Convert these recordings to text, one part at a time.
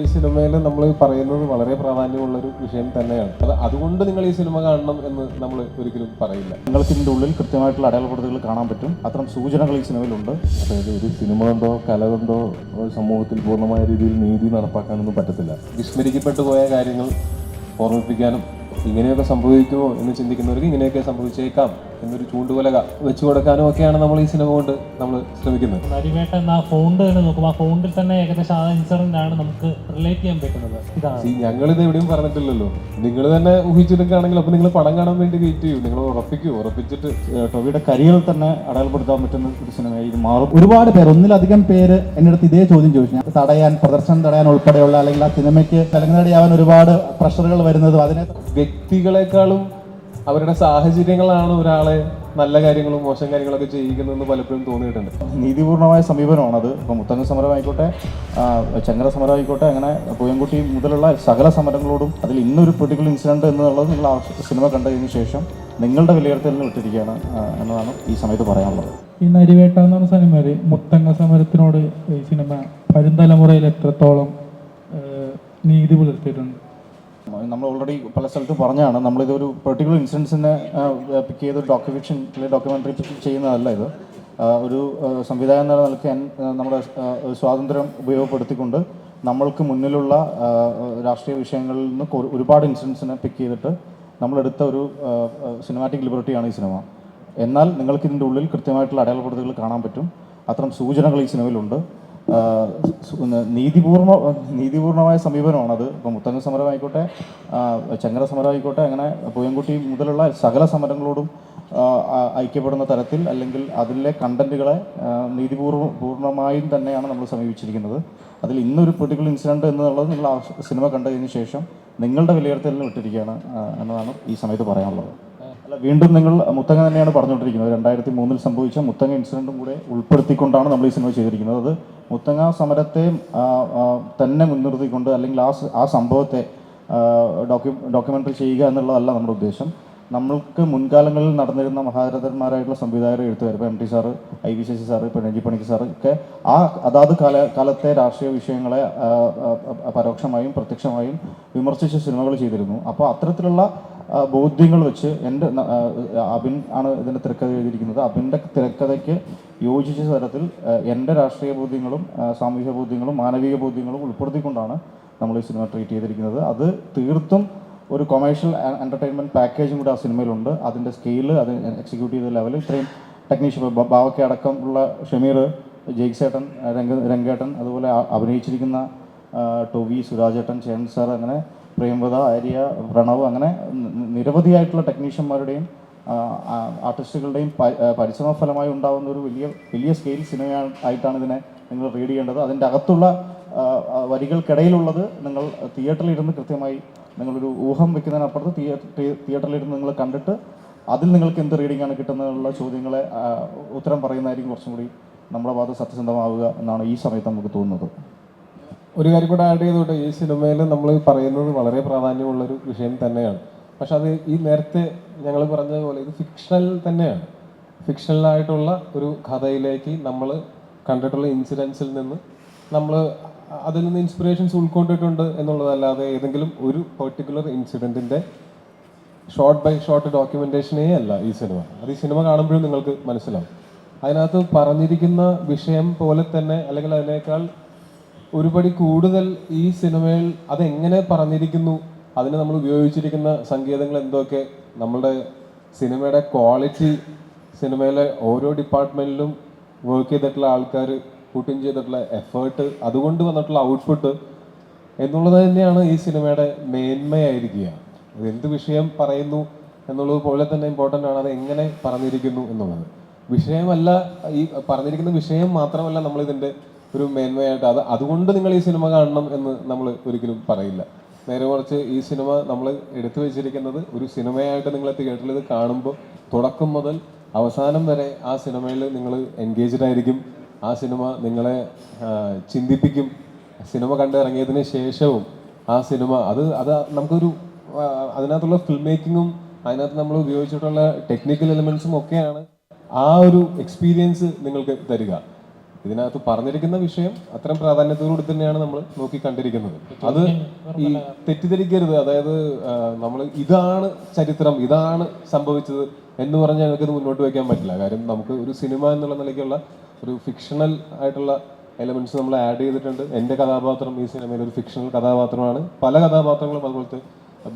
ഈ സിനിമയിൽ നമ്മൾ പറയുന്നത് വളരെ പ്രാധാന്യമുള്ള ഒരു വിഷയം തന്നെയാണ്. അത് അതുകൊണ്ട് നിങ്ങൾ ഈ സിനിമ കാണണം എന്ന് നമ്മൾ ഒരിക്കലും പറയില്ല. നിങ്ങൾക്ക് ഇതിന്റെ ഉള്ളിൽ കൃത്യമായിട്ടുള്ള അടയാളപ്പെടുത്തലുകൾ കാണാൻ പറ്റും. അത്തരം സൂചനകൾ ഈ സിനിമയിലുണ്ട്. അതായത് ഒരു സിനിമ കൊണ്ടോ കല കൊണ്ടോ സമൂഹത്തിൽ പൂർണമായ രീതിയിൽ നീതി നടപ്പാക്കാനൊന്നും പറ്റത്തില്ല. വിസ്മരിക്കപ്പെട്ടു പോയ കാര്യങ്ങൾ ഓർമ്മിപ്പിക്കാനും ഇങ്ങനെയൊക്കെ സംഭവിക്കുമോ എന്ന് ചിന്തിക്കുന്നവർക്ക് ഇങ്ങനെയൊക്കെ സംഭവിച്ചേക്കാം. എന്നൊരു ചൂണ്ടുകൊലക വെച്ചു കൊടുക്കാനും ഒക്കെയാണ് നമ്മൾ ഈ സിനിമ കൊണ്ട് നമ്മൾ ശ്രമിക്കുന്നത്. നരിവേട്ട എന്ന ഫോണ്ട് തന്നെ നോക്കുമ്പോൾ ആ ഫോണ്ടിൽ തന്നെ ഏകദേശം ആ ഇൻസിഡന്റ് ആണ് നമുക്ക് റിലേറ്റ് ചെയ്യാൻ പറ്റുന്നത്. ഇതാണ്. See, ഞങ്ങളിത് എവിടെയും പറഞ്ഞിട്ടില്ലല്ലോ. നിങ്ങൾ തന്നെ ഊഹിച്ചെടുക്കുകയാണെങ്കിൽ അപ്പോൾ നിങ്ങൾ പടം കാണാൻ വേണ്ടി വെയിറ്റ് ചെയ്യും. നിങ്ങൾ ഉറപ്പിക്കൂ. ഉറപ്പിച്ചിട്ട് ടോവിയുടെ കരിയറിൽ തന്നെ അടയാളപ്പെടുത്താൻ പറ്റുന്ന ഒരു സിനിമയായി ഇത് മാറും. ഒരുപാട് പേർ ഒന്നിലധികം പേര് എന്റെ അടുത്ത് ഇതേ ചോദ്യം ചോദിച്ചു. ഞാൻ തടയാൻ പ്രദർശനം തടയാൻ ഉൾപ്പെടെയുള്ള അല്ലെങ്കിൽ ആ സിനിമയ്ക്ക് തെലങ്കാനയാവാൻ ഒരുപാട് പ്രഷറുകൾ വരുന്നതും അതിനെ വ്യക്തികളെക്കാളും അവരുടെ സാഹചര്യങ്ങളാണ് ഒരാളെ നല്ല കാര്യങ്ങളും മോശം കാര്യങ്ങളൊക്കെ ചെയ്യിക്കുന്നതെന്ന് പലപ്പോഴും തോന്നിയിട്ടുണ്ട്. നീതിപൂർണമായ സമീപനമാണത്. ഇപ്പോൾ മുത്തങ്ങ സമരം ആയിക്കോട്ടെ ആ, ചങ്ങര സമരം ആയിക്കോട്ടെ അങ്ങനെ പൂയംകുട്ടി മുതലുള്ള സകല സമരങ്ങളോടും അതിൽ ഇന്നൊരു പൊളിറ്റിക്കൽ ഇൻസിഡന്റ് എന്നുള്ളത് നിങ്ങൾ സിനിമ കണ്ടതിന് ശേഷം നിങ്ങളുടെ വിലയിരുത്തലിന് വിട്ടിരിക്കുകയാണ് എന്നതാണ് ഈ സമയത്ത് പറയാനുള്ളത്. ഈ നരിവേട്ട എന്ന് പറഞ്ഞ സിനിമയിൽ മുത്തങ്ങ സമരത്തിനോട് ഈ സിനിമ വരും തലമുറയിൽ എത്രത്തോളം നീതി പുലർത്തിയിട്ടുണ്ട്? നമ്മൾ ഓൾറെഡി പല സ്ഥലത്തും പറഞ്ഞാണ് നമ്മളിതൊരു പെർട്ടിക്കുലർ ഇൻസിഡൻസിനെ പിക്ക് ചെയ്ത് അല്ലെങ്കിൽ ഡോക്യുമെന്ററി ചെയ്യുന്നതല്ല ഇത്. ഒരു സംവിധാനം എന്ന നിലയ്ക്ക് നമ്മുടെ സ്വാതന്ത്ര്യം ഉപയോഗപ്പെടുത്തിക്കൊണ്ട് നമ്മൾക്ക് മുന്നിലുള്ള രാഷ്ട്രീയ വിഷയങ്ങളിൽ നിന്ന് ഒരുപാട് ഇൻസിഡൻസിനെ പിക്ക് ചെയ്തിട്ട് നമ്മളെടുത്ത ഒരു സിനിമാറ്റിക് ലിബർട്ടിയാണ് ഈ സിനിമ എന്നാൽ നിങ്ങൾക്ക് ഇതിന്റെ ഉള്ളിൽ കൃത്യമായിട്ടുള്ള അടയാളപ്പെടുത്തലുകൾ കാണാൻ പറ്റും. അത്തരം സൂചനകൾ ഈ സിനിമയിലുണ്ട് നീതിപൂർണ നീതിപൂർണമായ സമീപനമാണത്. ഇപ്പോൾ മുത്തങ്ങ സമരം ആയിക്കോട്ടെ ചങ്ങര സമരം ആയിക്കോട്ടെ അങ്ങനെ പൂയംകുട്ടി മുതലുള്ള സകല സമരങ്ങളോടും ഐക്യപ്പെടുന്ന തരത്തിൽ അല്ലെങ്കിൽ അതിലെ കണ്ടന്റുകളെ നീതിപൂർവ പൂർണമായും തന്നെയാണ് നമ്മൾ സമീപിച്ചിരിക്കുന്നത്. അതിൽ ഇന്നൊരു പൊളിറ്റിക്കൽ ഇൻസിഡന്റ് എന്നുള്ളത് നിങ്ങൾ സിനിമ കണ്ടതിന് ശേഷം നിങ്ങളുടെ വിലയിരുത്തലിന് വിട്ടിരിക്കുകയാണ് എന്നതാണ് ഈ സമയത്ത് പറയാനുള്ളത്. അല്ല വീണ്ടും നിങ്ങൾ മുത്തങ്ങ തന്നെയാണ് പറഞ്ഞുകൊണ്ടിരിക്കുന്നത്. രണ്ടായിരത്തി മൂന്നിൽ സംഭവിച്ച മുത്തങ്ങ ഇൻസിഡന്റും കൂടെ ഉൾപ്പെടുത്തിക്കൊണ്ടാണ് നമ്മൾ ഈ സിനിമ ചെയ്തിരിക്കുന്നത്. അത് മുത്തങ്ങ സമരത്തെ തന്നെ മുൻനിർത്തിക്കൊണ്ട് അല്ലെങ്കിൽ ആ ആ സംഭവത്തെ ഡോക്യു ഡോക്യുമെന്ററി ചെയ്യുക എന്നുള്ളതല്ല നമ്മുടെ ഉദ്ദേശം. നമ്മൾക്ക് മുൻകാലങ്ങളിൽ നടന്നിരുന്ന മഹാരഥന്മാരായിട്ടുള്ള സംവിധായകർ എഴുത്തുകാർ ഇപ്പോൾ M T sir I V Sasi sir Renji Panicker sir ഒക്കെ ആ അതാത് കാല കാലത്തെ രാഷ്ട്രീയ വിഷയങ്ങളെ പരോക്ഷമായും പ്രത്യക്ഷമായും വിമർശിച്ച സിനിമകൾ ചെയ്തിരുന്നു. അപ്പോൾ അത്തരത്തിലുള്ള ബോധ്യങ്ങൾ വെച്ച് എന്റെ അബിൻ ആണ് ഇതിന്റെ തിരക്കഥ എഴുതിയിരിക്കുന്നത്. അബിന്റെ തിരക്കഥയ്ക്ക് യോജിച്ച തരത്തിൽ എന്റെ രാഷ്ട്രീയ ബോധ്യങ്ങളും സാമൂഹിക ബോധ്യങ്ങളും മാനവിക ബോധ്യങ്ങളും ഉൾപ്പെടുത്തിക്കൊണ്ടാണ് നമ്മൾ ഈ സിനിമ ട്രീറ്റ് ചെയ്തിരിക്കുന്നത്. അത് തീർത്തും ഒരു കൊമേഴ്ഷ്യൽ എന്റർടൈൻമെന്റ് പാക്കേജും കൂടി ആ സിനിമയിലുണ്ട്. അതിന്റെ സ്കെയിൽ അത് എക്സിക്യൂട്ട് ചെയ്ത ലെവൽ ഇത്രയും ടെക്നീഷ്യൻ ബാവയ്ക്ക് അടക്കം ഉള്ള ഷമീർ ജയ്സേട്ടൻ രംഗ രംഗേട്ടൻ അതുപോലെ അഭിനയിച്ചിരിക്കുന്ന ടോവി സുരാജേട്ടൻ ചേൻ സാർ അങ്ങനെ പ്രേംവത ആര്യ പ്രണവ് അങ്ങനെ നിരവധിയായിട്ടുള്ള ടെക്നീഷ്യന്മാരുടെയും ആർട്ടിസ്റ്റുകളുടെയും പരിശ്രമ ഫലമായി ഉണ്ടാകുന്ന ഒരു വലിയ വലിയ സ്കെയിൽ സിനിമ ആയിട്ടാണ് ഇതിനെ നിങ്ങൾ റീഡ് ചെയ്യേണ്ടത്. അതിന്റെ അകത്തുള്ള വരികൾക്കിടയിലുള്ളത് നിങ്ങൾ തിയേറ്ററിൽ ഇരുന്ന് കൃത്യമായി നിങ്ങളൊരു ഊഹം വെക്കുന്നതിനപ്പുറത്ത് തിയേറ്ററിലിരുന്ന് നിങ്ങൾ കണ്ടിട്ട് അതിൽ നിങ്ങൾക്ക് എന്ത് റീഡിംഗ് ആണ് കിട്ടുന്നതിനുള്ള ചോദ്യങ്ങളെ ഉത്തരം പറയുന്നതായിരിക്കും കുറച്ചും കൂടി നമ്മുടെ ഭാഗത്ത് സത്യസന്ധമാവുക എന്നാണ് ഈ സമയത്ത് നമുക്ക് തോന്നുന്നത്. ഒരു കാര്യം കൂടെ ആഡ് ചെയ്തോട്ടെ ഈ സിനിമയിൽ നമ്മൾ പറയുന്നത് വളരെ പ്രാധാന്യമുള്ളൊരു വിഷയം തന്നെയാണ്. പക്ഷെ അത് ഈ നേരത്തെ ഞങ്ങൾ പറഞ്ഞതുപോലെ ഇത് ഫിക്ഷണൽ തന്നെയാണ്. ഫിക്ഷണലായിട്ടുള്ള ഒരു കഥയിലേക്ക് നമ്മൾ കണ്ടിട്ടുള്ള ഇൻസിഡൻസിൽ നിന്ന് നമ്മൾ അതിൽ നിന്ന് ഇൻസ്പിറേഷൻസ് ഉൾക്കൊണ്ടിട്ടുണ്ട് എന്നുള്ളതല്ലാതെ ഏതെങ്കിലും ഒരു പെർട്ടിക്കുലർ ഇൻസിഡന്റിന്റെ ഷോർട്ട് ബൈ ഷോർട്ട് ഡോക്യുമെന്റേഷനേ അല്ല ഈ സിനിമ അത് ഈ സിനിമ കാണുമ്പോഴും നിങ്ങൾക്ക് മനസ്സിലാവും. അതിനകത്ത് പറഞ്ഞിരിക്കുന്ന വിഷയം പോലെ തന്നെ അല്ലെങ്കിൽ അതിനേക്കാൾ ഒരുപടി കൂടുതൽ ഈ സിനിമയിൽ അതെങ്ങനെ പറഞ്ഞിരിക്കുന്നു അതിന് നമ്മൾ ഉപയോഗിച്ചിരിക്കുന്ന സംഗീതങ്ങൾ എന്തൊക്കെ നമ്മളുടെ സിനിമയുടെ ക്വാളിറ്റി സിനിമയിലെ ഓരോ ഡിപ്പാർട്ട്മെന്റിലും വർക്ക് ചെയ്തിട്ടുള്ള ആൾക്കാർ പുട്ടിൻ ചെയ്തിട്ടുള്ള എഫേർട്ട് അതുകൊണ്ട് വന്നിട്ടുള്ള ഔട്ട്പുട്ട് എന്നുള്ളത് തന്നെയാണ് ഈ സിനിമയുടെ മേന്മയായിരിക്കുക. എന്ത് വിഷയം പറയുന്നു എന്നുള്ളത് പോലെ തന്നെ ഇമ്പോർട്ടന്റ് ആണ് അത് എങ്ങനെ പറഞ്ഞിരിക്കുന്നു എന്നുള്ളത്. വിഷയമല്ല ഈ പറഞ്ഞിരിക്കുന്ന വിഷയം മാത്രമല്ല നമ്മൾ ഇതിന്റെ ഒരു മേന്മയായിട്ട് അത് അതുകൊണ്ട് നിങ്ങൾ ഈ സിനിമ കാണണം എന്ന് നമ്മൾ ഒരിക്കലും പറയില്ല. നേരെ മറിച്ച് ഈ സിനിമ നമ്മൾ എടുത്തു വെച്ചിരിക്കുന്നത് ഒരു സിനിമയായിട്ട് നിങ്ങൾ തിയേറ്ററിൽ ഇത് കാണുമ്പോൾ തുടക്കം മുതൽ അവസാനം വരെ ആ സിനിമയിൽ നിങ്ങൾ എൻഗേജ്ഡ് ആയിരിക്കും. ആ സിനിമ നിങ്ങളെ ചിന്തിപ്പിക്കും. സിനിമ കണ്ടിറങ്ങിയതിന് ശേഷവും ആ സിനിമ അത് അത് നമുക്കൊരു അതിനകത്തുള്ള ഫിൽം മേക്കിങ്ങും അതിനകത്ത് നമ്മൾ ഉപയോഗിച്ചിട്ടുള്ള ടെക്നിക്കൽ എലിമെൻസും ഒക്കെയാണ് ആ ഒരു എക്സ്പീരിയൻസ് നിങ്ങൾക്ക് തരിക. ഇതിനകത്ത് പറഞ്ഞിരിക്കുന്ന വിഷയം അത്തരം പ്രാധാന്യത്തോടുകൂടി തന്നെയാണ് നമ്മൾ നോക്കി കണ്ടിരിക്കുന്നത് അത് ഈ തെറ്റിദ്ധരിക്കരുത്. അതായത് നമ്മൾ ഇതാണ് ചരിത്രം ഇതാണ് സംഭവിച്ചത് എന്ന് പറഞ്ഞ് ഇത് മുന്നോട്ട് വയ്ക്കാൻ പറ്റില്ല. കാര്യം നമുക്ക് ഒരു സിനിമ എന്നുള്ള നിലയ്ക്കുള്ള ഒരു ഫിക്ഷണൽ ആയിട്ടുള്ള എലമെന്റ്സ് നമ്മൾ ആഡ് ചെയ്തിട്ടുണ്ട്. എന്റെ കഥാപാത്രം ഈ സിനിമയിൽ ഒരു ഫിക്ഷണൽ കഥാപാത്രമാണ്. പല കഥാപാത്രങ്ങളും അതുപോലത്തെ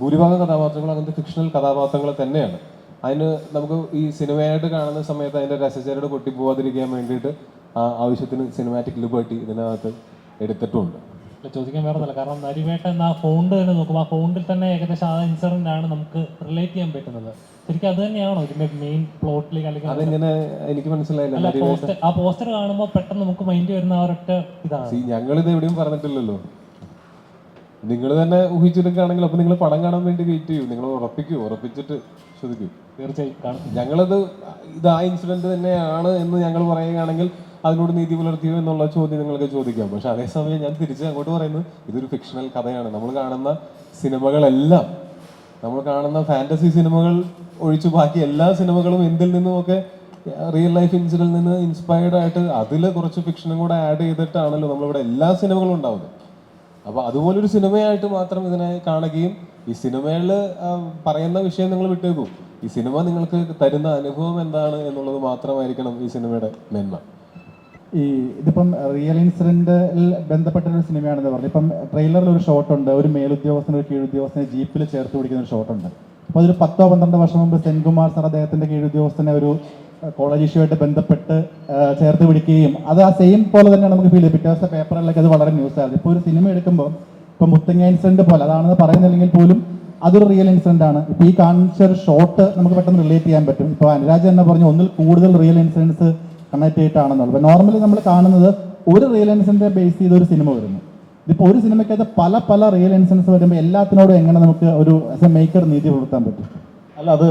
ഭൂരിഭാഗം കഥാപാത്രങ്ങളും അങ്ങനത്തെ ഫിക്ഷണൽ കഥാപാത്രങ്ങൾ തന്നെയാണ്. അതിന് നമുക്ക് ഈ സിനിമയായിട്ട് കാണുന്ന സമയത്ത് അതിന്റെ രസചരട് പൊട്ടിപ്പോവാതിരിക്കാൻ വേണ്ടിയിട്ട് ആവശ്യത്തിന് സിനിമാറ്റിക് ലിബർട്ടി ഇതിനകത്ത് എടുത്തിട്ടുണ്ട്. ചോദിക്കാൻ വേറെ ഒന്നുമില്ല. കാരണം നരിവേട്ട എന്ന ആ ഫോണ്ട് തന്നെ നോക്കുമ്പോൾ ആ ഫോണ്ടിൽ തന്നെ ഏകദേശം ആ ഇൻസിഡന്റ് ആണ് നമുക്ക് റിലേറ്റ് ചെയ്യാൻ പറ്റുന്നത്. ശരിക്കും അത് തന്നെയാണോ ഇതിന്റെ മെയിൻ പ്ലോട്ടിലേക്ക് അല്ലെങ്കിൽ അതെങ്ങനെ എനിക്ക് മനസ്സിലായില്ല. ആ പോസ്റ്റർ കാണുമ്പോൾ പെട്ടെന്ന് നമുക്ക് മൈൻഡ് വരുന്ന ആ ഒരൊറ്റ ഇതാണ്. ഞങ്ങൾ ഞങ്ങളിത് എവിടെയും പറഞ്ഞിട്ടില്ലല്ലോ. നിങ്ങൾ തന്നെ ഊഹിച്ചെടുക്കുകയാണെങ്കിൽ അപ്പൊ നിങ്ങൾ പടം കാണാൻ വേണ്ടി വെയിറ്റ് ചെയ്യും. നിങ്ങൾ ഉറപ്പിക്കൂ. ഉറപ്പിച്ചിട്ട് ശ്രദ്ധിക്കൂ. തീർച്ചയായും ഞങ്ങളത് ഇത് ആ ഇൻസിഡന്റ് തന്നെയാണ് എന്ന് ഞങ്ങൾ പറയുകയാണെങ്കിൽ അതിനോട് നീതി പുലർത്തിയോ എന്നുള്ള ചോദ്യം നിങ്ങൾക്ക് ചോദിക്കാം. പക്ഷെ അതേസമയം ഞാൻ തിരിച്ച് അങ്ങോട്ട് പറയുന്നത് ഇതൊരു ഫിക്ഷണൽ കഥയാണ്. നമ്മൾ കാണുന്ന സിനിമകളെല്ലാം നമ്മൾ കാണുന്ന ഫാന്റസി സിനിമകൾ ഒഴിച്ചു ബാക്കി എല്ലാ സിനിമകളും എന്തിൽ നിന്നുമൊക്കെ റിയൽ ലൈഫ് ഇൻസിഡന്റിൽ നിന്ന് ഇൻസ്പയർഡ് ആയിട്ട് അതിൽ കുറച്ച് ഫിക്ഷനും കൂടെ ആഡ് ചെയ്തിട്ടാണല്ലോ നമ്മളിവിടെ എല്ലാ സിനിമകളും ഉണ്ടാവുന്നത്. അപ്പോൾ അതുപോലൊരു സിനിമയായിട്ട് മാത്രം ഇതിനെ കാണുകയും ഈ സിനിമയിൽ പറയുന്ന വിഷയം നിങ്ങൾ വിട്ടേക്കും. ഈ സിനിമ നിങ്ങൾക്ക് തരുന്ന അനുഭവം എന്താണ് എന്നുള്ളത് മാത്രമായിരിക്കണം ഈ സിനിമയുടെ മേന്മ ഈ ഇതിപ്പം റിയൽ ഇൻസിഡന്റിൽ ബന്ധപ്പെട്ട ഒരു സിനിമയാണെന്ന് പറഞ്ഞു. ഇപ്പം ട്രെയിലറിൽ ഒരു ഷോട്ട് ഉണ്ട്. ഒരു മേലുദ്യോഗസ്ഥൻ ഒരു കീഴുദ്യോഗസ്ഥനെ ജീപ്പിൽ ചേർത്ത് പിടിക്കുന്ന ഒരു ഷോട്ട് ഉണ്ട്. അപ്പോൾ അതൊരു പത്തോ പന്ത്രണ്ടോ വർഷം മുമ്പ് സെൻകുമാർ സാർ അദ്ദേഹത്തിന്റെ കീഴുദ്യോഗസ്ഥനെ ഒരു കോളേജ് ഇഷ്യൂ ബന്ധപ്പെട്ട് ചേർത്ത് പിടിക്കുകയും അത് ആ സെയിം പോലെ തന്നെ നമുക്ക് ഫീൽ ചെയ്യും പിറ്റേ ദിവസത്തെ പേപ്പറിലൊക്കെ അത് വളരെ ന്യൂസ് ആയിരുന്നു. ഇപ്പോൾ ഒരു സിനിമ എടുക്കുമ്പോൾ ഇപ്പം മുത്തങ്ങ ഇൻസിഡന്റ് പോലെ അതാണെന്ന് പറയുന്നില്ലെങ്കിൽ പോലും അതൊരു റിയൽ ഇൻസിഡന്റ് ആണ്. ഇപ്പോൾ ഈ കാണിച്ച ഒരു ഷോട്ട് നമുക്ക് പെട്ടെന്ന് റിലേറ്റ് ചെയ്യാൻ പറ്റും. ഇപ്പോൾ അനുരാജ് എന്നെ പറഞ്ഞു ഒന്നിൽ കൂടുതൽ റിയൽ ഇൻസിഡൻസ് കണക്ട് ചെയ്തിട്ടാണെന്നുള്ളത് അപ്പോൾ നോർമലി നമ്മൾ കാണുന്നത് ഒരു റിയൽ ഇൻസിഡന്റിനെ ബേസ് ചെയ്ത് ഒരു സിനിമ വരുന്നു. ഇതിപ്പോൾ ഒരു സിനിമയ്ക്കകത്ത് പല പല റിയൽ ഇൻസിഡൻസ് വരുമ്പോൾ എല്ലാത്തിനോടും എങ്ങനെ നമുക്ക് ഒരു ആസ് എ മേക്കർ നീതി പുലർത്താൻ പറ്റും? അല്ല അത്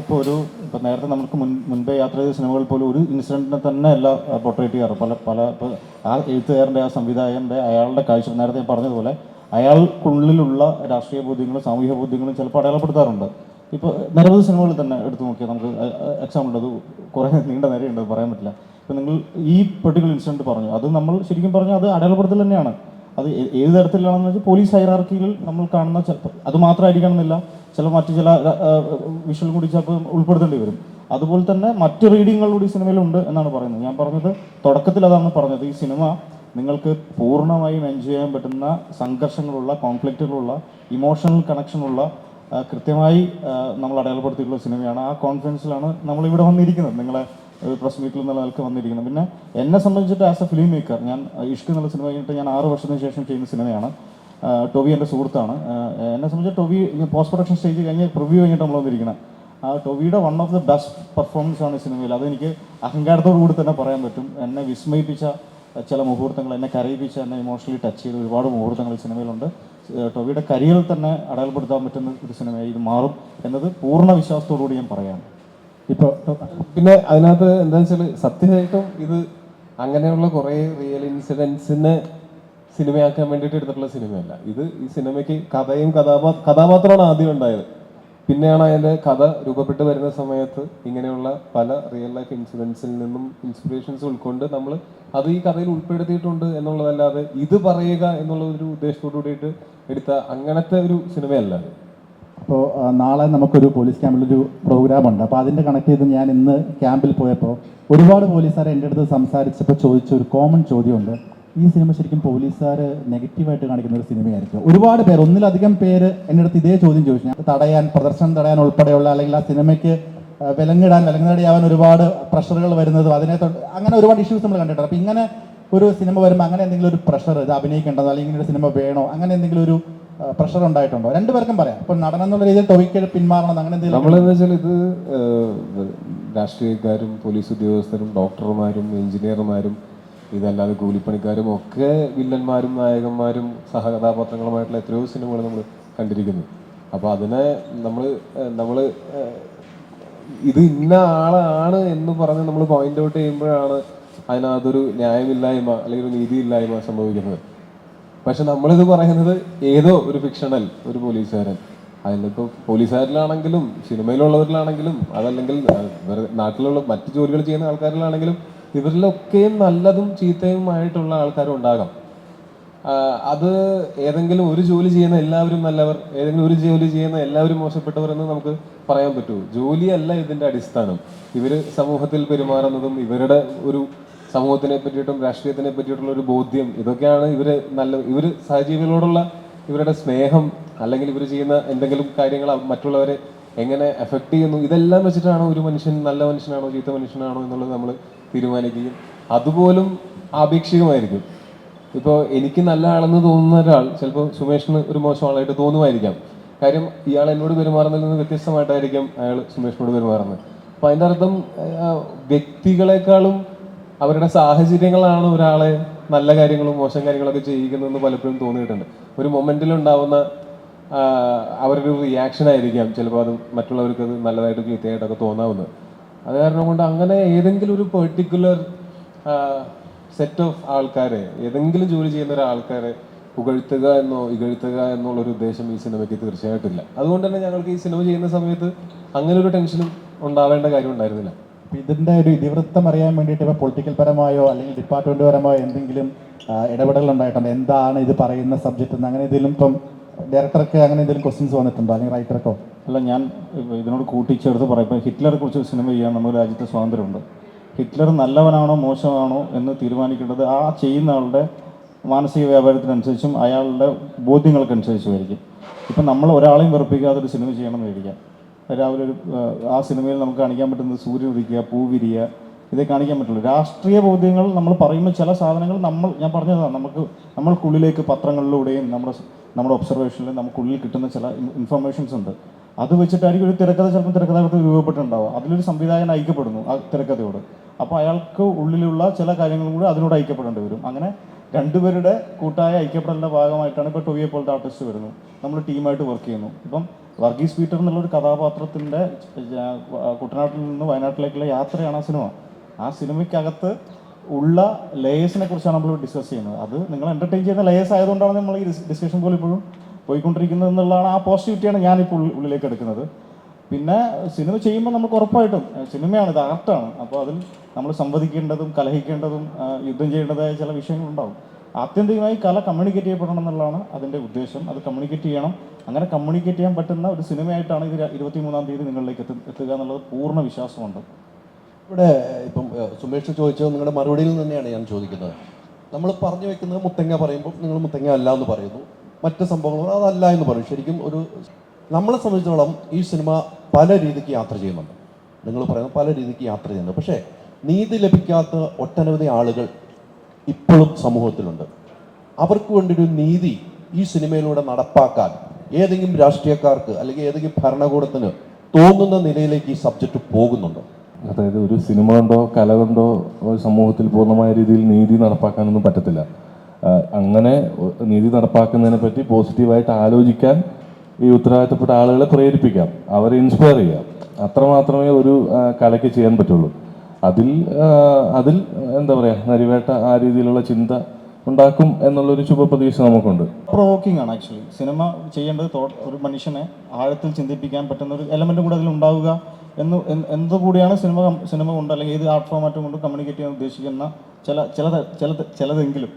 ഇപ്പോൾ ഒരു ഇപ്പോൾ നേരത്തെ നമുക്ക് മുൻ മുൻപേ യാത്ര ചെയ്ത സിനിമകൾ പോലും ഒരു ഇൻസിഡന്റിനെ തന്നെ അല്ല പൊട്ടേറ്റ് ചെയ്യാറ്. പല പല ഇപ്പോൾ ആ എഴുത്തുകാരന്റെ ആ സംവിധായകന്റെ അയാളുടെ കാഴ്ച നേരത്തെ പറഞ്ഞതുപോലെ അയാൾക്കുള്ളിലുള്ള രാഷ്ട്രീയ ബോധ്യങ്ങളും സാമൂഹിക ബോധ്യങ്ങളും ചിലപ്പോൾ അടയാളപ്പെടുത്താറുണ്ട്. ഇപ്പോൾ നിരവധി സിനിമകൾ തന്നെ എടുത്തു നോക്കിയാൽ നമുക്ക് എക്സാമ്പിൾ അത് കുറേ നീണ്ട നേരം ഉണ്ട് പറയാൻ പറ്റില്ല. ഇപ്പം നിങ്ങൾ ഈ പെർട്ടിക്കുലർ ഇൻസിഡന്റ് പറഞ്ഞു. അത് നമ്മൾ ശരിക്കും പറഞ്ഞാൽ അത് അടയാളപ്പെടുത്തൽ തന്നെയാണ്. അത് ഏത് തരത്തിലാണെന്ന് വെച്ചാൽ പോലീസ് ഹൈറാർക്കിയിൽ നമ്മൾ കാണുന്ന അത് മാത്രമായിരിക്കണം എന്നില്ല. ചില മറ്റു ചില വിഷ്വൽ കൂടി ചിലപ്പോൾ ഉൾപ്പെടുത്തേണ്ടി വരും. അതുപോലെ തന്നെ മറ്റ് റീഡിങ്ങുകൾ കൂടി സിനിമയിലുണ്ട് എന്നാണ് പറയുന്നത്. ഞാൻ പറഞ്ഞത് തുടക്കത്തിൽ അതാണ് പറഞ്ഞത്. ഈ സിനിമ നിങ്ങൾക്ക് പൂർണമായും എൻജോയ് ചെയ്യാൻ പറ്റുന്ന സംഘർഷങ്ങളുള്ള കോൺഫ്ലിക്റ്റുകളുള്ള ഇമോഷണൽ കണക്ഷനുള്ള കൃത്യമായി നമ്മൾ അടയാളപ്പെടുത്തിയിട്ടുള്ള സിനിമയാണ്. ആ കോൺഫിഡൻസിലാണ് നമ്മൾ ഇവിടെ വന്നിരിക്കുന്നത്. നിങ്ങളെ പ്രസ് മീറ്റിൽ എന്നുള്ള നിലയ്ക്ക് വന്നിരിക്കുന്നത്. പിന്നെ എന്നെ സംബന്ധിച്ചിട്ട് ആസ് എ ഫിലിം മേക്കർ ഞാൻ ഇഷ്ക് എന്നുള്ള സിനിമ കഴിഞ്ഞിട്ട് ഞാൻ ആറ് വർഷത്തിന് ശേഷം ചെയ്യുന്ന സിനിമയാണ്. ടോബി എന്റെ സുഹൃത്താണ്. എന്നെ സംബന്ധിച്ച് ടോവി പോസ്റ്റ് പ്രൊഡക്ഷൻ സ്റ്റേജ് കഴിഞ്ഞ് പ്രിവ്യൂ കഴിഞ്ഞിട്ട് നമ്മൾ വന്നിരിക്കുന്നത് ആ ടോവിയുടെ one of the best performance ആണ് ഈ സിനിമയിൽ. അതെനിക്ക് അഹങ്കാരത്തോടു കൂടി തന്നെ പറയാൻ പറ്റും. എന്നെ വിസ്മയിപ്പിച്ച ചില മുഹൂർത്തങ്ങൾ എന്നെ കരയിപ്പിച്ച എന്നെ ഇമോഷണലി ടച്ച് ചെയ്ത ഒരുപാട് മുഹൂർത്തങ്ങൾ സിനിമയിലുണ്ട്. ടൊവിയുടെ കരിയറിൽ തന്നെ അടയാളപ്പെടുത്താൻ പറ്റുന്ന ഒരു സിനിമയായി ഇത് മാറും എന്നത് പൂർണ വിശ്വാസത്തോടു കൂടി ഞാൻ പറയാം ഇപ്പോൾ പിന്നെ അതിനകത്ത് എന്താ വെച്ചാൽ സത്യമായിട്ടും ഇത് അങ്ങനെയുള്ള കുറേ റിയൽ ഇൻസിഡൻസിനെ സിനിമയാക്കാൻ വേണ്ടിയിട്ട് എടുത്തിട്ടുള്ള സിനിമയല്ല. ഇത് ഈ സിനിമയ്ക്ക് കഥയും കഥാപാ കഥാപാത്രമാണ് ആദ്യം ഉണ്ടായത്. പിന്നെയാണ് അതിന്റെ കഥ രൂപപ്പെട്ട് വരുന്ന സമയത്ത് ഇങ്ങനെയുള്ള പല റിയൽ ലൈഫ് ഇൻസിഡൻസിൽ നിന്നും ഇൻസ്പിറേഷൻസ് ഉൾക്കൊണ്ട് നമ്മൾ അത് ഈ കഥയിൽ ഉൾപ്പെടുത്തിയിട്ടുണ്ട് എന്നുള്ളതല്ലാതെ ഇത് പറയുക എന്നുള്ള ഒരു ഉദ്ദേശത്തോടു കൂടിയിട്ട് എടുത്ത അങ്ങനത്തെ ഒരു സിനിമയല്ല. അപ്പോൾ നാളെ നമുക്കൊരു പോലീസ് ക്യാമ്പിലൊരു പ്രോഗ്രാം ഉണ്ട്. അപ്പോൾ അതിന്റെ കണക്ട് ചെയ്ത് ഞാൻ ഇന്ന് ക്യാമ്പിൽ പോയപ്പോൾ ഒരുപാട് പോലീസുകാർ എന്റെ അടുത്ത് സംസാരിച്ചപ്പോൾ ചോദിച്ച ഒരു കോമൺ ചോദ്യമുണ്ട്. ഈ സിനിമ ശരിക്കും പോലീസുകാർ നെഗറ്റീവായിട്ട് കാണിക്കുന്ന ഒരു സിനിമയായിരിക്കും. ഒരുപാട് പേർ ഒന്നിലധികം പേര് എന്റെ അടുത്ത് ഇതേ ചോദ്യം ചോദിച്ചു. തടയാൻ പ്രദർശനം തടയാൻ ഉൾപ്പെടെയുള്ള അല്ലെങ്കിൽ ആ സിനിമയ്ക്ക് വിലങ്ങിടാൻ വിലങ്ങടിയാവാൻ ഒരുപാട് പ്രഷറുകൾ വരുന്നതും അതിനെ അങ്ങനെ ഒരുപാട് ഇഷ്യൂസ് നമ്മൾ കണ്ടിട്ടുണ്ട്. അപ്പൊ ഇങ്ങനെ ഒരു സിനിമ വരുമ്പോൾ അങ്ങനെ എന്തെങ്കിലും ഒരു പ്രഷർ ഇത് അഭിനയിക്കേണ്ടതോ അല്ലെങ്കിൽ ഒരു സിനിമ വേണോ? അങ്ങനെ എന്തെങ്കിലും ഒരു പ്രഷർ ഉണ്ടായിട്ടുണ്ടോ? രണ്ടുപേർക്കും പറയാം. ഇപ്പൊ നടൻ എന്നുള്ള രീതിയിൽ ടൊവിക്ക് പിന്മാറണം അങ്ങനെ എന്തെങ്കിലും നമ്മളെന്ന് വെച്ചാൽ ഇത് രാഷ്ട്രീയക്കാരും പോലീസ് ഉദ്യോഗസ്ഥരും ഡോക്ടർമാരും എഞ്ചിനീയർമാരും ഇതല്ലാതെ കൂലിപ്പണിക്കാരും ഒക്കെ വില്ലന്മാരും നായകന്മാരും സഹകഥാപാത്രങ്ങളുമായിട്ടുള്ള എത്രയോ സിനിമകൾ നമ്മൾ കണ്ടിരിക്കുന്നു. അപ്പോൾ അതിനെ നമ്മൾ നമ്മൾ ഇത് ഇന്ന ആളാണ് എന്ന് പറഞ്ഞ് നമ്മൾ പോയിന്റ് ഔട്ട് ചെയ്യുമ്പോഴാണ് അതിനകത്തൊരു ന്യായമില്ലായ്മ അല്ലെങ്കിൽ ഒരു നീതിയില്ലായ്മ സംഭവിക്കുന്നത്. പക്ഷെ നമ്മളിത് പറയുന്നത് ഏതോ ഒരു ഫിക്ഷണൽ ഒരു പോലീസുകാരൻ. അതിലിപ്പോൾ പോലീസുകാരിലാണെങ്കിലും സിനിമയിലുള്ളവരിലാണെങ്കിലും അതല്ലെങ്കിൽ നാട്ടിലുള്ള മറ്റു ജോലികൾ ചെയ്യുന്ന ആൾക്കാരിലാണെങ്കിലും ഇവരിലൊക്കെയും നല്ലതും ചീത്തയുമായിട്ടുള്ള ആൾക്കാരും ഉണ്ടാകാം അത് ഏതെങ്കിലും ഒരു ജോലി ചെയ്യുന്ന എല്ലാവരും നല്ലവർ ഏതെങ്കിലും ഒരു ജോലി ചെയ്യുന്ന എല്ലാവരും മോശപ്പെട്ടവർ എന്ന് നമുക്ക് പറയാൻ പറ്റുമോ ജോലിയല്ല ഇതിന്റെ അടിസ്ഥാനം. ഇവർ സമൂഹത്തിൽ പെരുമാറുന്നതും ഇവരുടെ ഒരു സമൂഹത്തിനെ പറ്റിയിട്ടും രാഷ്ട്രീയത്തിനെ പറ്റിയിട്ടുള്ള ഒരു ബോധ്യം ഇതൊക്കെയാണ് ഇവർ നല്ല ഇവർ സഹജീവികളോടുള്ള ഇവരുടെ സ്നേഹം അല്ലെങ്കിൽ ഇവർ ചെയ്യുന്ന എന്തെങ്കിലും കാര്യങ്ങൾ മറ്റുള്ളവരെ എങ്ങനെ എഫക്ട് ചെയ്യുന്നു ഇതെല്ലാം വെച്ചിട്ടാണോ ഒരു മനുഷ്യൻ നല്ല മനുഷ്യനാണോ ചീത്ത മനുഷ്യനാണോ എന്നുള്ളത് നമ്മൾ തീരുമാനിക്കുകയും അതുപോലും ആപേക്ഷികമായിരിക്കും. ഇപ്പോൾ എനിക്ക് നല്ല ആളെന്ന് തോന്നുന്ന ഒരാൾ ചിലപ്പോൾ സുമേഷിന് ഒരു മോശം ആളായിട്ട് തോന്നുമായിരിക്കാം. കാര്യം ഇയാൾ എന്നോട് പെരുമാറുന്നതിൽ നിന്ന് വ്യത്യസ്തമായിട്ടായിരിക്കും അയാൾ സുമേഷിനോട് പെരുമാറുന്നത്. അപ്പം അതിന്റെ അർത്ഥം വ്യക്തികളെക്കാളും അവരുടെ സാഹചര്യങ്ങളാണ് ഒരാളെ നല്ല കാര്യങ്ങളും മോശം കാര്യങ്ങളൊക്കെ ചെയ്യിക്കുന്നതെന്ന് പലപ്പോഴും തോന്നിയിട്ടുണ്ട്. ഒരു മൊമെന്റിൽ ഉണ്ടാവുന്ന അവരുടെ റിയാക്ഷൻ ആയിരിക്കാം ചിലപ്പോൾ അത് മറ്റുള്ളവർക്ക് അത് നല്ലതായിട്ട് ചീത്തയായിട്ടൊക്കെ തോന്നാവുന്നത്. അത് കാരണം കൊണ്ട് അങ്ങനെ ഏതെങ്കിലും ഒരു പെർട്ടിക്കുലർ സെറ്റ് ഓഫ് ആൾക്കാരെ ഏതെങ്കിലും ജോലി ചെയ്യുന്ന ഒരാൾക്കാരെ പുകഴ്ത്തുക എന്നോ ഇകഴ്ത്തുക എന്നുള്ള ഒരു ഉദ്ദേശം ഈ സിനിമയ്ക്ക് തീർച്ചയായിട്ടില്ല അതുകൊണ്ട് തന്നെ ഞങ്ങൾക്ക് ഈ സിനിമ ചെയ്യുന്ന സമയത്ത് അങ്ങനെ ഒരു ടെൻഷനും ഉണ്ടാവേണ്ട കാര്യം ഉണ്ടായിരുന്നില്ല. ഇതിന്റെ ഒരു ഇതിവൃത്തം അറിയാൻ വേണ്ടിയിട്ട് ഇപ്പൊ പൊളിറ്റിക്കൽ പരമായോ അല്ലെങ്കിൽ ഡിപ്പാർട്ട്മെന്റ് പരമായോ എന്തെങ്കിലും ഇടപെടലുണ്ടായിട്ടുണ്ട്. എന്താണ് ഇത് പറയുന്ന സബ്ജക്റ്റ് എന്ന്. അങ്ങനെ എന്തെങ്കിലും ഇപ്പം ഡയറക്ടർക്ക് അങ്ങനെ എന്തെങ്കിലും ക്വസ്റ്റ്യൻസ് വന്നിട്ടുണ്ടോ? അല്ലെങ്കിൽ റൈറ്റർക്കോ അല്ല ഞാൻ ഇതിനോട് കൂട്ടിച്ചേർത്ത് പറയാം ഇപ്പം ഹിറ്റ്ലറെ കുറിച്ച് സിനിമ ചെയ്യാൻ നമ്മുടെ രാജ്യത്ത് സ്വാതന്ത്ര്യമുണ്ട്. ഹിറ്റ്ലർ നല്ലവനാണോ മോശമാണോ എന്ന് തീരുമാനിക്കേണ്ടത് ആ ചെയ്യുന്ന ആളുടെ മാനസിക വ്യാപാരത്തിനനുസരിച്ചും അയാളുടെ ബോധ്യങ്ങൾക്കനുസരിച്ചുമായിരിക്കും. ഇപ്പം നമ്മൾ ഒരാളെയും വെറുപ്പിക്കാതെ ഒരു സിനിമ ചെയ്യണം വിചാരിക്കാം രാവിലെ ഒരു ആ, സിനിമയിൽ നമുക്ക് കാണിക്കാൻ പറ്റുന്നത് സൂര്യൻ ഉദിക്കുക പൂ ഇതേ കാണിക്കാൻ പറ്റുള്ളൂ. രാഷ്ട്രീയ ബോധ്യങ്ങൾ നമ്മൾ പറയുമ്പോൾ ചില സാധനങ്ങൾ നമ്മൾ ഞാൻ പറഞ്ഞതാണ് നമുക്ക് നമ്മൾക്കുള്ളിലേക്ക് പത്രങ്ങളിലൂടെയും നമ്മുടെ നമ്മുടെ ഒബ്സർവേഷനിൽ നമുക്കുള്ളിൽ കിട്ടുന്ന ചില ഇൻഫർമേഷൻസ് ഉണ്ട്. അത് വെച്ചിട്ടായിരിക്കും ഒരു തിരക്കഥ ചിലപ്പോൾ തിരക്കഥാകൃത്ത് രൂപപ്പെട്ടിട്ടുണ്ടാവും അതിലൊരു സംവിധായകൻ ഐക്യപ്പെടുന്നു ആ തിരക്കഥയോട്. അപ്പോൾ അയാൾക്ക് ഉള്ളിലുള്ള ചില കാര്യങ്ങളും കൂടി അതിനോട് ഐക്യപ്പെടേണ്ടി വരും. അങ്ങനെ രണ്ടുപേരുടെ കൂട്ടായ ഐക്യപ്പെടലിന്റെ ഭാഗമായിട്ടാണ് ഇപ്പോൾ ടൊവിയെ പോലത്തെ ആർട്ടിസ്റ്റ് വരുന്നു നമ്മൾ ടീമായിട്ട് വർക്ക് ചെയ്യുന്നു. ഇപ്പം വർഗീസ് പീറ്റർ എന്നുള്ള ഒരു കഥാപാത്രത്തിന്റെ കുട്ടനാട്ടിൽ നിന്ന് വയനാട്ടിലേക്കുള്ള യാത്രയാണ് ആ സിനിമ. ആ സിനിമയ്ക്കകത്ത് ഉള്ള ലേയേഴ്സിനെ കുറിച്ചാണ് നമ്മൾ ഡിസ്കസ് ചെയ്യുന്നത്. അത് നിങ്ങൾ എന്റർടൈൻ ചെയ്യുന്ന ലേയേഴ്സ് ആയതുകൊണ്ടാണ് നമ്മൾ ഈ ഡിസ്കഷൻ പോലെ ഇപ്പോഴും പോയിക്കൊണ്ടിരിക്കുന്നത് എന്നുള്ളതാണ് ആ പോസിറ്റിവിറ്റിയാണ് ഞാനിപ്പോൾ ഉള്ളിലേക്ക് എടുക്കുന്നത്. പിന്നെ സിനിമ ചെയ്യുമ്പോൾ നമുക്ക് ഉറപ്പായിട്ടും സിനിമയാണ് ഇത് ആർട്ടാണ് അപ്പോൾ അതിൽ നമ്മൾ സംവദിക്കേണ്ടതും കലഹിക്കേണ്ടതും യുദ്ധം ചെയ്യേണ്ടതായ ചില വിഷയങ്ങളുണ്ടാവും. ആത്യന്തികമായി കല കമ്മ്യൂണിക്കേറ്റ് ചെയ്യപ്പെടണം എന്നുള്ളതാണ് അതിന്റെ ഉദ്ദേശം. അത് കമ്മ്യൂണിക്കേറ്റ് ചെയ്യണം. അങ്ങനെ കമ്മ്യൂണിക്കേറ്റ് ചെയ്യാൻ പറ്റുന്ന ഒരു സിനിമയായിട്ടാണ് ഇത് ഇരുപത്തി മൂന്നാം തീയതി നിങ്ങളിലേക്ക് എത്തുക എന്നുള്ളത് പൂർണ വിശ്വാസമുണ്ട്. ഇവിടെ ഇപ്പം സുമേഷ് ചോദിച്ചത് നിങ്ങളുടെ മറുപടിയിൽ തന്നെയാണ് ഞാൻ ചോദിക്കുന്നത്. നമ്മൾ പറഞ്ഞു വെക്കുന്നത് മുത്തങ്ങ പറയുമ്പോൾ നിങ്ങൾ മുത്തങ്ങ അല്ല എന്ന് പറയുന്നു. മറ്റ് സംഭവങ്ങൾ അതല്ല എന്ന് പറയും. ശരിക്കും ഒരു നമ്മളെ സംബന്ധിച്ചിടത്തോളം ഈ സിനിമ പല രീതിക്ക് യാത്ര ചെയ്യുന്നുണ്ട്. നിങ്ങൾ പറയുന്നത് പല രീതിക്ക് യാത്ര ചെയ്യുന്നുണ്ട്. പക്ഷേ നീതി ലഭിക്കാത്ത ഒട്ടനവധി ആളുകൾ ഇപ്പോഴും സമൂഹത്തിലുണ്ട്. അവർക്ക് വേണ്ടി ഒരു നീതി ഈ സിനിമയിലൂടെ നടപ്പാക്കാൻ ഏതെങ്കിലും രാഷ്ട്രീയക്കാർക്ക് അല്ലെങ്കിൽ ഏതെങ്കിലും ഭരണകൂടത്തിന് തോന്നുന്ന നിലയിലേക്ക് ഈ സബ്ജക്റ്റ് പോകുന്നുണ്ടോ. അതായത് ഒരു സിനിമ കൊണ്ടോ കല കൊണ്ടോ സമൂഹത്തിൽ പൂർണമായ രീതിയിൽ നീതി നടപ്പാക്കാനൊന്നും പറ്റത്തില്ല. അങ്ങനെ നീതി നടപ്പാക്കുന്നതിനെ പറ്റി പോസിറ്റീവായിട്ട് ആലോചിക്കാൻ ഈ ഉത്തരവാദിത്തപ്പെട്ട ആളുകളെ പ്രേരിപ്പിക്കാം. അവരെ ഇൻസ്പയർ ചെയ്യാം. അത്ര മാത്രമേ ഒരു കലയ്ക്ക് ചെയ്യാൻ പറ്റുള്ളൂ. അതിൽ അതിൽ എന്താ പറയുക നരിവേട്ട ആ രീതിയിലുള്ള ചിന്ത ഉണ്ടാക്കും എന്നുള്ളൊരു ശുഭപ്രതീക്ഷ നമുക്കുണ്ട്. പ്രൊവോക്കിംഗ് ആണ് ആക്ച്വലി സിനിമ ചെയ്യേണ്ടത് ഒരു മനുഷ്യനെ ആഴത്തിൽ ചിന്തിപ്പിക്കാൻ പറ്റുന്ന ഒരു എലമെന്റ് കൂടെ അതിൽ ഉണ്ടാവുക എന്ന് എന്ത് കൂടിയാണ് സിനിമ സിനിമ കൊണ്ട് അല്ലെങ്കിൽ ഏത് ആർട്ട് ഫോമാറ്റും കൊണ്ട് കമ്മ്യൂണിക്കേറ്റ് ചെയ്യാൻ ഉദ്ദേശിക്കുന്ന ചില ചില ചില ചിലതെങ്കിലും.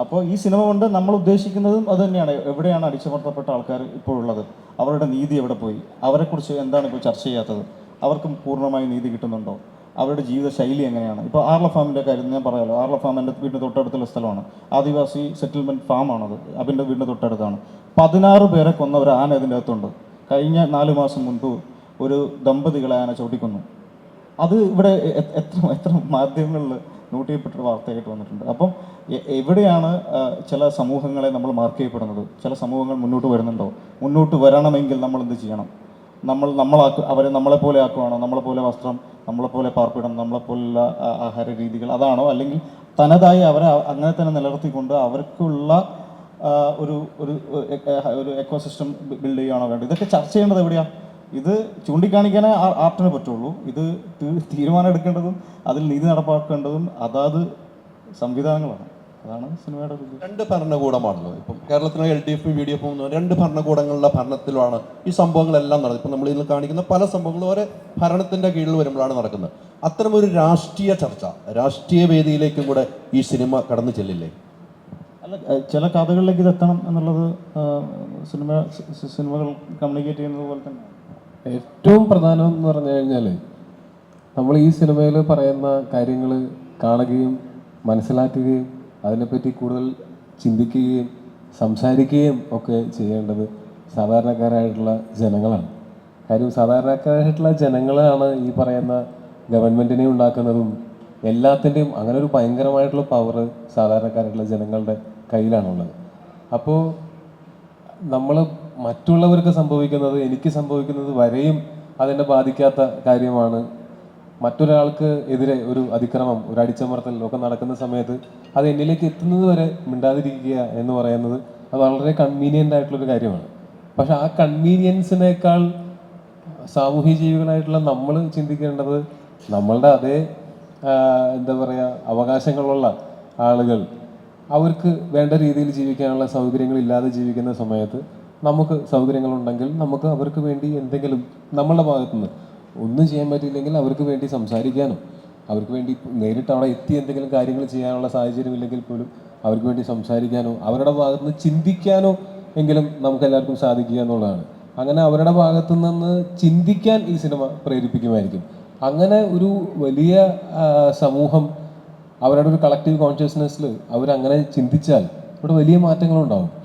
അപ്പോൾ ഈ സിനിമ കൊണ്ട് നമ്മൾ ഉദ്ദേശിക്കുന്നതും അത് തന്നെയാണ്. എവിടെയാണ് അടിച്ചമർത്തപ്പെട്ട ആൾക്കാർ ഇപ്പോഴുള്ളത്? അവരുടെ നീതി എവിടെ പോയി? അവരെക്കുറിച്ച് എന്താണ് ഇപ്പോൾ ചർച്ച ചെയ്യാത്തത്? അവർക്കും പൂർണമായി നീതി കിട്ടുന്നുണ്ടോ? അവരുടെ ജീവിത ശൈലി എങ്ങനെയാണ്? ഇപ്പോൾ ആർല ഫാമിന്റെ കാര്യം ഞാൻ പറയാമല്ലോ ആർല ഫാം എന്റെ വീടിന്റെ തൊട്ടടുത്തുള്ള സ്ഥലമാണ്. ആദിവാസി സെറ്റിൽമെന്റ് ഫാമാണത് അബിന്റെ വീടിന്റെ തൊട്ടടുത്താണ്. പതിനാറ് പേരെ കൊന്ന ഒരു ആന ഇതിന്റെ അകത്തുണ്ട് കഴിഞ്ഞ നാല് മാസം മുൻപ് ഒരു ദമ്പതികളെ ആന ചവിട്ടിക്കൊന്നു. അത് ഇവിടെ എത്ര എത്ര മാധ്യമങ്ങളിൽ നോട്ട് ചെയ്യപ്പെട്ട വാർത്തയായിട്ട് വന്നിട്ടുണ്ട്. അപ്പം എവിടെയാണ് ചില സമൂഹങ്ങളെ നമ്മൾ മാർക്ക് ചെയ്യപ്പെടുന്നത്? ചില സമൂഹങ്ങൾ മുന്നോട്ട് വരുന്നുണ്ടോ? മുന്നോട്ട് വരണമെങ്കിൽ നമ്മൾ എന്ത് ചെയ്യണം? നമ്മൾ നമ്മളാക്കു അവരെ നമ്മളെപ്പോലെ ആക്കുവാണോ? നമ്മളെപ്പോലെ വസ്ത്രം നമ്മളെപ്പോലെ പാർപ്പിടം നമ്മളെപ്പോലുള്ള ആഹാര രീതികൾ അതാണോ? അല്ലെങ്കിൽ തനതായി അവരെ അങ്ങനെ തന്നെ നിലനിർത്തിക്കൊണ്ട് അവർക്കുള്ള ഒരു ഒരു ഒരു എക്കോസിസ്റ്റം ബിൽഡ് ചെയ്യുകയാണോ വേണ്ടത്? ഇതൊക്കെ ചർച്ച ചെയ്യേണ്ടത് എവിടെയാ? ഇത് ചൂണ്ടിക്കാണിക്കാനേ ആ- ആർട്ടിന് പറ്റുള്ളൂ. ഇത് തീരുമാനം എടുക്കേണ്ടതും അതിൽ നീതി നടപ്പാക്കേണ്ടതും അതാത് സംവിധാനങ്ങളാണ്. അതാണ് സിനിമയുടെ രണ്ട് ഭരണകൂടമാണല്ലോ. ഇപ്പം കേരളത്തിലെ എൽ ഡി എഫും യു ഡി എഫും രണ്ട് ഭരണകൂടങ്ങളുടെ ഭരണത്തിലാണ് ഈ സംഭവങ്ങളെല്ലാം നടന്നത്. ഇപ്പം നമ്മൾ ഇതിൽ കാണിക്കുന്ന പല സംഭവങ്ങളും ഒരേ ഭരണത്തിന്റെ കീഴിൽ വരുമ്പോഴാണ് നടക്കുന്നത്. അത്തരമൊരു രാഷ്ട്രീയ ചർച്ച രാഷ്ട്രീയ വേദിയിലേക്കും കൂടെ ഈ സിനിമ കടന്നു ചെല്ലില്ലേ? അല്ല ചില കഥകളിലേക്ക് ഇത് എത്തണം എന്നുള്ളത് സിനിമ സിനിമകൾ കമ്മ്യൂണിക്കേറ്റ് ചെയ്യുന്നത് പോലെ തന്നെ ഏറ്റവും പ്രധാനം എന്ന് പറഞ്ഞു കഴിഞ്ഞാൽ നമ്മൾ ഈ സിനിമയിൽ പറയുന്ന കാര്യങ്ങൾ കാണുകയും മനസ്സിലാക്കുകയും അതിനെപ്പറ്റി കൂടുതൽ ചിന്തിക്കുകയും സംസാരിക്കുകയും ഒക്കെ ചെയ്യേണ്ടത് സാധാരണക്കാരായിട്ടുള്ള ജനങ്ങളാണ്. കാര്യം സാധാരണക്കാരായിട്ടുള്ള ജനങ്ങളാണ് ഈ പറയുന്ന ഗവൺമെന്റിനെ ഉണ്ടാക്കുന്നതും എല്ലാത്തിന്റെയും അങ്ങനെ ഒരു ഭയങ്കരമായിട്ടുള്ള പവർ സാധാരണക്കാരായിട്ടുള്ള ജനങ്ങളുടെ കയ്യിലാണുള്ളത്. അപ്പോൾ നമ്മൾ മറ്റുള്ളവർക്ക് സംഭവിക്കുന്നത് എനിക്ക് സംഭവിക്കുന്നത് വരെയും അതിനെ ബാധിക്കാത്ത കാര്യമാണ്. മറ്റൊരാൾക്ക് എതിരെ ഒരു അതിക്രമം ഒരു അടിച്ചമർത്തൽ ഒക്കെ നടക്കുന്ന സമയത്ത് അത് എന്നിലേക്ക് എത്തുന്നത് വരെ മിണ്ടാതിരിക്കുക എന്ന് പറയുന്നത് അത് വളരെ കൺവീനിയന്റ് ആയിട്ടുള്ളൊരു കാര്യമാണ്. പക്ഷെ ആ കൺവീനിയൻസിനേക്കാൾ സാമൂഹ്യ ജീവികളായിട്ടുള്ള നമ്മൾ ചിന്തിക്കേണ്ടത് നമ്മളുടെ അതേ എന്താ പറയുക അവകാശങ്ങളുള്ള ആളുകൾ അവർക്ക് വേണ്ട രീതിയിൽ ജീവിക്കാനുള്ള സൗകര്യങ്ങൾ ഇല്ലാതെ ജീവിക്കുന്ന സമയത്ത് നമുക്ക് സൗകര്യങ്ങളുണ്ടെങ്കിൽ നമുക്ക് അവർക്ക് വേണ്ടി എന്തെങ്കിലും നമ്മളുടെ ഭാഗത്തുനിന്ന് ഒന്നും ചെയ്യാൻ പറ്റിയില്ലെങ്കിൽ അവർക്ക് വേണ്ടി സംസാരിക്കാനും അവർക്ക് വേണ്ടി നേരിട്ട് അവിടെ എത്തി എന്തെങ്കിലും കാര്യങ്ങൾ ചെയ്യാനുള്ള സാഹചര്യം ഇല്ലെങ്കിൽ പോലും അവർക്ക് വേണ്ടി സംസാരിക്കാനോ അവരുടെ ഭാഗത്തുനിന്ന് ചിന്തിക്കാനോ എങ്കിലും നമുക്ക് എല്ലാവർക്കും സാധിക്കുക എന്നുള്ളതാണ്. അങ്ങനെ അവരുടെ ഭാഗത്തു നിന്ന് ചിന്തിക്കാൻ ഈ സിനിമ പ്രേരിപ്പിക്കുമായിരിക്കും. അങ്ങനെ ഒരു വലിയ സമൂഹം അവരുടെ ഒരു കളക്റ്റീവ് കോൺഷ്യസ്നെസ്സിൽ അവരങ്ങനെ ചിന്തിച്ചാൽ ഇവിടെ വലിയ മാറ്റങ്ങളുണ്ടാവും.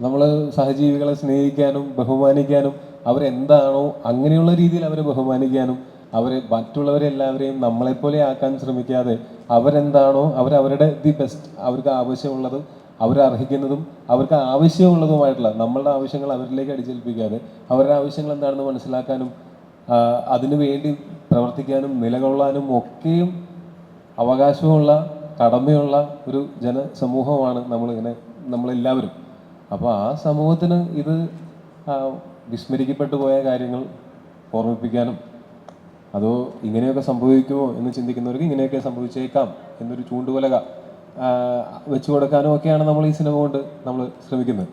നമ്മൾ സഹജീവികളെ സ്നേഹിക്കാനും ബഹുമാനിക്കാനും അവരെന്താണോ അങ്ങനെയുള്ള രീതിയിൽ അവരെ ബഹുമാനിക്കാനും അവരെ മറ്റുള്ളവരെ എല്ലാവരെയും നമ്മളെപ്പോലെ ആക്കാൻ ശ്രമിക്കാതെ അവരെന്താണോ അവരവരുടെ ദി ബെസ്റ്റ് അവർക്ക് ആവശ്യമുള്ളതും അവരർഹിക്കുന്നതും അവർക്ക് ആവശ്യമുള്ളതുമായിട്ടുള്ള നമ്മളുടെ ആവശ്യങ്ങൾ അവരിലേക്ക് അടിച്ചേൽപ്പിക്കാതെ അവരുടെ ആവശ്യങ്ങൾ എന്താണെന്ന് മനസ്സിലാക്കാനും അതിനു വേണ്ടി പ്രവർത്തിക്കാനും നിലകൊള്ളാനും ഒക്കെയും അവകാശമുള്ള കടമയുള്ള ഒരു ജനസമൂഹമാണ് നമ്മളിങ്ങനെ നമ്മളെല്ലാവരും. അപ്പോൾ ആ സമൂഹത്തിന് ഇത് വിസ്മരിക്കപ്പെട്ടു പോയ കാര്യങ്ങൾ ഓർമ്മിപ്പിക്കാനും അതോ ഇങ്ങനെയൊക്കെ സംഭവിക്കുമോ എന്ന് ചിന്തിക്കുന്നവർക്ക് ഇങ്ങനെയൊക്കെ സംഭവിച്ചേക്കാം എന്നൊരു ചൂണ്ടുപലക ആ, വെച്ചു കൊടുക്കാനും ഒക്കെയാണ് നമ്മൾ ഈ സിനിമ കൊണ്ട് നമ്മൾ ശ്രമിക്കുന്നത്.